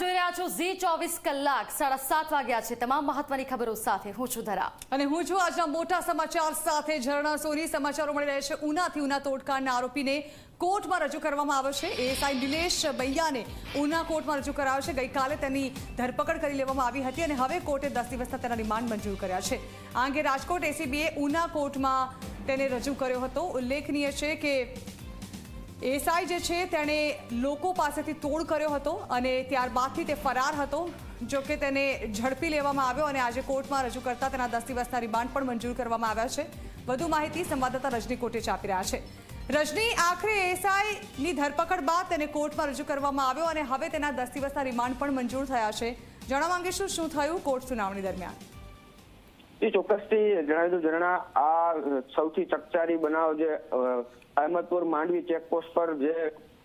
જોઈ રહ્યા છો ઝી ચોવીસ કલાક. સાડા સાત વાગ્યા છે. તમામ મહત્વની ખબરો સાથે હું છું ધરા. અને હું છું આજના મોટા સમાચાર સાથે ઝરણા સોની સમાચારો મળી રહ્યા છે ઉનાથી ઉના તોડકાંડના આરોપીને કોર્ટમાં રજૂ કરવામાં આવ્યો છે. એએસઆઈ નિલેશ બૈયાને ઉના કોર્ટમાં રજૂ કરાયો છે. ગઈકાલે તેની ધરપકડ કરી લેવામાં આવી હતી અને હવે કોર્ટે દસ દિવસના તેના રિમાન્ડ મંજૂર કર્યા છે. આ અંગે રાજકોટ એસીબીએ ઉના કોર્ટમાં તેને રજૂ કર્યો હતો. ઉલ્લેખનીય છે કે એસઆઈ જે છે તેણે લોકો પાસેથી તોડ કર્યો હતો અને ત્યારબાદથી તે ફરાર હતો જો કે તેને ઝડપી લેવામાં આવ્યો અને આજે કોર્ટમાં રજૂ કરતા તેના દસ દિવસના રિમાન્ડ પણ મંજૂર કરવામાં આવ્યા છે. વધુ માહિતી સંવાદદાતા રજની કોટેચ આપી રહ્યા છે. રજની, આખરે એસઆઈની ધરપકડ બાદ તેને કોર્ટમાં રજૂ કરવામાં આવ્યો અને હવે તેના દસ દિવસના રિમાન્ડ પણ મંજૂર થયા છે. જણાવવા માંગીશું શું થયું કોર્ટ સુનાવણી દરમિયાન? એ ચોક્કસથી જણાવી દઉં, ઝરણા, આ સૌથી ચકચારી બનાવ જે અહેમદપુર માંડવી ચેકપોસ્ટ પર જે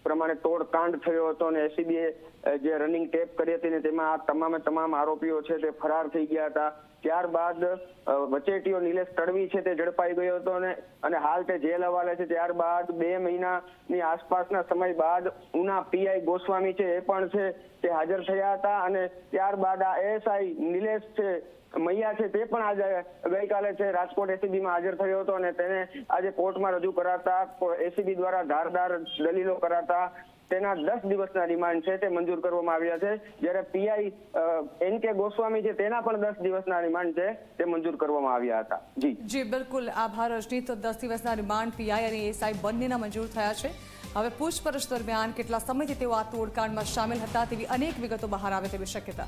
પ્રમાણે તોડ કાંડ થયો હતો અને એસીબીએ જે રનિંગ ટેપ કરી હતી ને તેમાં આ તમામે તમામ આરોપીઓ છે તે ફરાર થઈ ગયા હતા. ત્યારબાદ વચેટીઓ નિલેશ તડવી છે તે ઝડપાઈ ગયો હતો અને અને હાલ તે જેલ હવાલે છે. ત્યારબાદ બે મહિનાની આસપાસના સમય બાદ ઉના પીઆઈ ગોસ્વામી છે એ પણ છે તે હાજર થયા હતા અને ત્યારબાદ આ એએસઆઈ નિલેશ છે, મૈયા છે તે પણ આજે ગઈકાલે છે રાજકોટ એસીબીમાં હાજર થયો હતો અને તેને આજે કોર્ટમાં રજૂ કરાતા એસીબી દ્વારા ધારદાર દલીલો કરાતા તેના દસ દિવસના રિમાન્ડ છે તે મંજૂર કરવામાં આવ્યા છે. જ્યારે પીઆઈ એન કે ગોસ્વામી છે તેના પણ દસ દિવસના રિમાન્ડ છે તે મંજૂર કરવામાં આવ્યા હતા. જી. જી, બિલકુલ. આભાર રજની તો દસ દિવસના રિમાન્ડ પીઆઈ અને એસઆઈ બંનેના મંજૂર થયા છે. હવે પૂછપરછ દરમિયાન કેટલા સમયથી તેઓ આ તોડકાંડમાં સામેલ હતા તેવી અનેક વિગતો બહાર આવે તેવી શક્યતા.